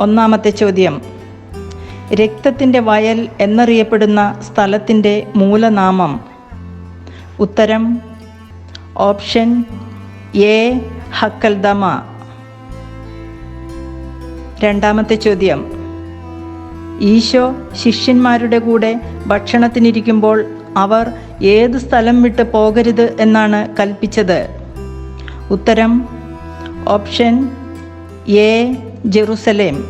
ഒന്നാമത്തെ ചോദ്യം. രക്തത്തിന്റെ വയൽ എന്നറിയപ്പെടുന്ന സ്ഥലത്തിന്റെ മൂലനാമം. ഉത്തരം ഓപ്ഷൻ എ ഹക്കൽദമ. രണ്ടാമത്തെ ചോദ്യം. ഈശോ ശിഷ്യന്മാരുടെ കൂടെ ഭക്ഷണത്തിനിരിക്കുമ്പോൾ അവർ ഏത് സ്ഥലം വിട്ട് പോകരുത് എന്നാണ് കൽപ്പിച്ചത്. ഉത്തരം ഓപ്ഷൻ എ ജെറുസലേം.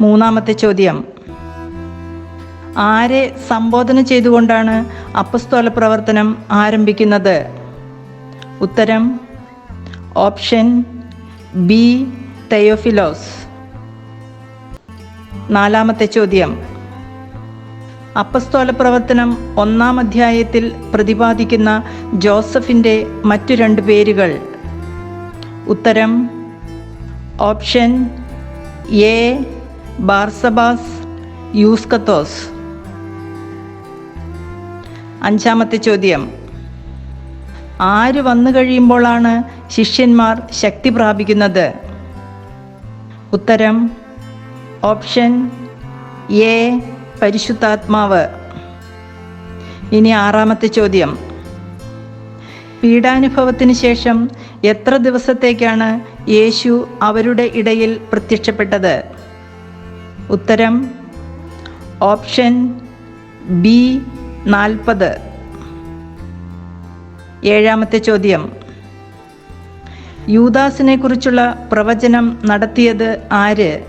മൂന്നാമത്തെ ചോദ്യം. ആരെ സംബോധന ചെയ്തുകൊണ്ടാണ് അപ്പസ്തോല പ്രവർത്തനം ആരംഭിക്കുന്നത്? ഉത്തരം ഓപ്ഷൻ ബി തയോഫിലോസ്. നാലാമത്തെ ചോദ്യം. അപ്പസ്തോല പ്രവർത്തനം ഒന്നാം അധ്യായത്തിൽ പ്രതിപാദിക്കുന്ന ജോസഫിന്റെ മറ്റു രണ്ട് പേരുകൾ. ഉത്തരം ഓപ്ഷൻ എ ബാർസബാസ് യൂസ്കത്തോസ്. അഞ്ചാമത്തെ ചോദ്യം. ആര് വന്നു കഴിയുമ്പോഴാണ് ശിഷ്യന്മാർ ശക്തി പ്രാപിക്കുന്നത്? ഉത്തരം ഓപ്ഷൻ എ പരിശുദ്ധാത്മാവ്. ഇനി ആറാമത്തെ ചോദ്യം. പീഡാനുഭവത്തിന് ശേഷം എത്ര ദിവസത്തേക്കാണ് യേശു അവരുടെ ഇടയിൽ പ്രത്യക്ഷപ്പെട്ടത്? ഉത്തരം ഓപ്ഷൻ ബി നാൽപ്പത്. ഏഴാമത്തെ ചോദ്യം. യൂദാസിനെ കുറിച്ചുള്ള പ്രവചനം നടത്തിയത് ആര്?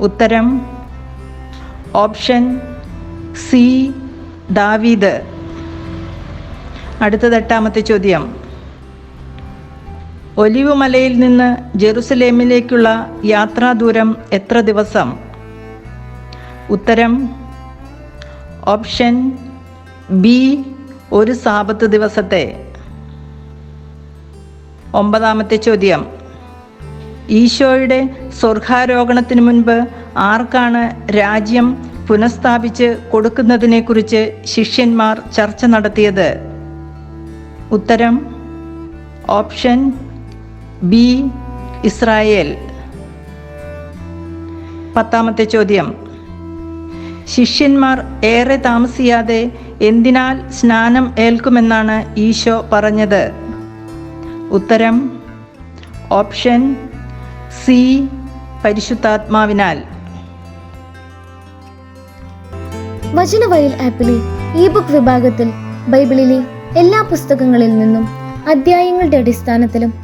ഉത്തരം ഓപ്ഷൻ സി ദാവീദ്. അടുത്തത് എട്ടാമത്തെ ചോദ്യം. ഒലിവ് മലയിൽ നിന്ന് ജെറുസലേമിലേക്കുള്ള യാത്രാദൂരം എത്ര ദിവസം? ഉത്തരം ഓപ്ഷൻ ബി ഒരു സാപത്ത് ദിവസത്തെ. ഒമ്പതാമത്തെ ചോദ്യം ഈശോയുടെ സ്വർഗാരോഹണത്തിന് മുൻപ് ആർക്കാണ് രാജ്യം പുനഃസ്ഥാപിച്ച് കൊടുക്കുന്നതിനെക്കുറിച്ച് ശിഷ്യന്മാർ ചർച്ച നടത്തിയത്? ഉത്തരം ഓപ്ഷൻ ബി ഇസ്രായേൽ. പത്താമത്തെ ചോദ്യം. ശിഷ്യന്മാർ ഏറെ താമസിയാതെ എന്തിനാൽ സ്നാനം ഏൽക്കുമെന്നാണ് ഈശോ പറഞ്ഞത്? ഉത്തരം ഓപ്ഷൻ സി പരിശുദ്ധാത്മാവിനാൽ. വചനവയൽ ആപ്പിലെ ഇ ബുക്ക് വിഭാഗത്തിൽ ബൈബിളിലെ എല്ലാ പുസ്തകങ്ങളിൽ നിന്നും അധ്യായങ്ങളുടെ അടിസ്ഥാനത്തിലും